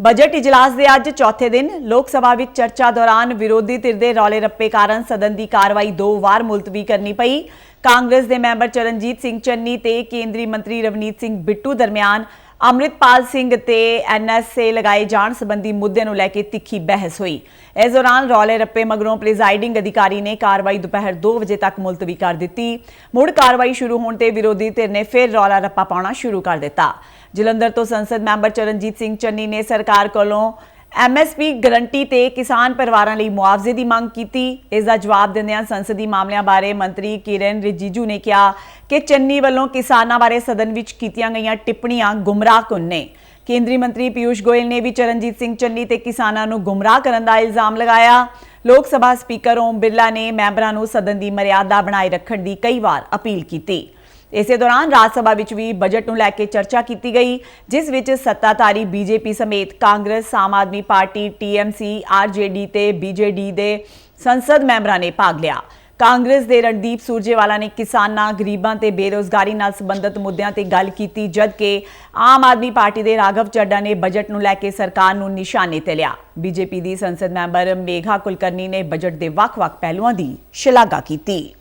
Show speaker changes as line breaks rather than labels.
Budget ਇਜਲਾਸ ਦੇ ਅੱਜ ਚੌਥੇ ਦਿਨ ਲੋਕ ਸਭਾ ਵਿੱਚ ਚਰਚਾ ਦੌਰਾਨ ਵਿਰੋਧੀ ਧਿਰ ਦੇ ਰੌਲੇ ਰੱਪੇ ਕਾਰਨ ਸਦਨ ਦੀ ਕਾਰਵਾਈ ਦੋ ਵਾਰ ਮੁਲਤਵੀ ਕਰਨੀ ਪਈ। ਕਾਂਗਰਸ ਦੇ ਮੈਂਬਰ ਚਰਨਜੀਤ ਸਿੰਘ ਚੰਨੀ ਤੇ ਕੇਂਦਰੀ ਮੰਤਰੀ ਰਵਨੀਤ ਸਿੰਘ ਬਿੱਟੂ ਦਰਮਿਆਨ ਅੰਮ੍ਰਿਤਪਾਲ ਸਿੰਘ ਤੇ ਐਨਐਸਏ ਲਗਾਏ ਜਾਣ ਸੰਬੰਧੀ ਮੁੱਦੇ ਨੂੰ ਲੈ ਕੇ ਤਿੱਖੀ ਬਹਿਸ ਹੋਈ। ਇਸ ਦੌਰਾਨ ਰੌਲੇ ਰੱਪੇ ਮਗਰੋਂ ਪ੍ਰੀਜ਼ਾਈਡਿੰਗ ਅਧਿਕਾਰੀ ਨੇ ਕਾਰਵਾਈ ਦੁਪਹਿਰ 2 ਵਜੇ ਤੱਕ ਮੁਲਤਵੀ ਕਰ ਦਿੱਤੀ। ਮੁੜ ਕਾਰਵਾਈ ਸ਼ੁਰੂ ਹੋਣ ਤੇ ਵਿਰੋਧੀ ਧਿਰ ਨੇ ਫਿਰ ਰੌਲਾ ਰੱਪਾ ਪਾਉਣਾ ਸ਼ੁਰੂ ਕਰ ਦਿੱਤਾ। ਜਲੰਧਰ ਤੋਂ ਸੰਸਦ ਮੈਂਬਰ ਚਰਨਜੀਤ ਸਿੰਘ ਚੰਨੀ ਨੇ ਸਰਕਾਰ ਕੋਲੋਂ ਐਮਐਸਪੀ ਗਰੰਟੀ ਤੇ ਕਿਸਾਨ ਪਰਿਵਾਰਾਂ ਲਈ ਮੁਆਵਜ਼ੇ ਦੀ ਮੰਗ ਕੀਤੀ। ਇਸ ਦਾ ਜਵਾਬ ਦਿੰਦਿਆਂ ਸੰਸਦੀ ਮਾਮਲਿਆਂ ਬਾਰੇ ਮੰਤਰੀ ਕਿਰਨ ਰਿਜੀਜੂ ਨੇ ਕਿਹਾ ਕਿ ਚੰਨੀ ਵੱਲੋਂ ਕਿਸਾਨਾਂ ਬਾਰੇ ਸਦਨ ਵਿੱਚ ਕੀਤੀਆਂ ਗਈਆਂ ਟਿੱਪਣੀਆਂ ਗੁੰਮਰਾਹਕੁਨ ਨੇ? ਕੇਂਦਰੀ ਮੰਤਰੀ ਪਿਊਸ਼ ਗੋਇਲ ਨੇ ਵੀ ਚਰਨਜੀਤ ਸਿੰਘ ਚੰਨੀ ਤੇ ਕਿਸਾਨਾਂ ਨੂੰ ਗੁੰਮਰਾਹ ਕਰਨ ਦਾ ਇਲਜ਼ਾਮ ਲਗਾਇਆ। ਲੋਕ ਸਭਾ ਸਪੀਕਰ ਓਮ ਬਿਰਲਾ ਨੇ ਮੈਂਬਰਾਂ ਨੂੰ ਸਦਨ ਦੀ ਮਰਿਆਦਾ ਬਣਾਏ ਰੱਖਣ ਦੀ ਕਈ ਵਾਰ ਅਪੀਲ ਕੀਤੀ। ਇਸੇ ਦੌਰਾਨ ਰਾਜ ਸਭਾ ਵਿੱਚ ਵੀ ਬਜਟ ਨੂੰ ਲੈ ਕੇ ਚਰਚਾ ਕੀਤੀ ਗਈ, ਜਿਸ ਵਿੱਚ ਸੱਤਾਧਾਰੀ ਬੀਜੇਪੀ ਸਮੇਤ Congress, Aam Aadmi Party TMC RJD ਤੇ ਬੀਜੇਡੀ ਦੇ ਸੰਸਦ ਮੈਂਬਰਾਂ ਨੇ ਭਾਗ ਲਿਆ। ਕਾਂਗਰਸ ਦੇ ਰਣਦੀਪ ਸੂਰਜੇਵਾਲਾ ਨੇ ਕਿਸਾਨਾਂ, ਗਰੀਬਾਂ ਤੇ ਬੇਰੋਜ਼ਗਾਰੀ ਨਾਲ ਸੰਬੰਧਿਤ ਮੁੱਦਿਆਂ ਤੇ ਗੱਲ ਕੀਤੀ, ਜਦਕਿ ਆਮ ਆਦਮੀ ਪਾਰਟੀ ਦੇ ਰਾਘਵ ਚੱਡਾ ਨੇ ਬਜਟ ਨੂੰ ਲੈ ਕੇ ਸਰਕਾਰ ਨੂੰ ਨਿਸ਼ਾਨੇ ਤੇ ਲਿਆ। ਬੀਜੇਪੀ ਦੀ ਸੰਸਦ ਮੈਂਬਰ ਮੇਘਾ ਕੁਲਕਰਨੀ ਨੇ ਬਜਟ ਦੇ ਵੱਖ-ਵੱਖ ਪਹਿਲੂਆਂ ਦੀ ਸ਼ਲਾਘਾ ਕੀਤੀ।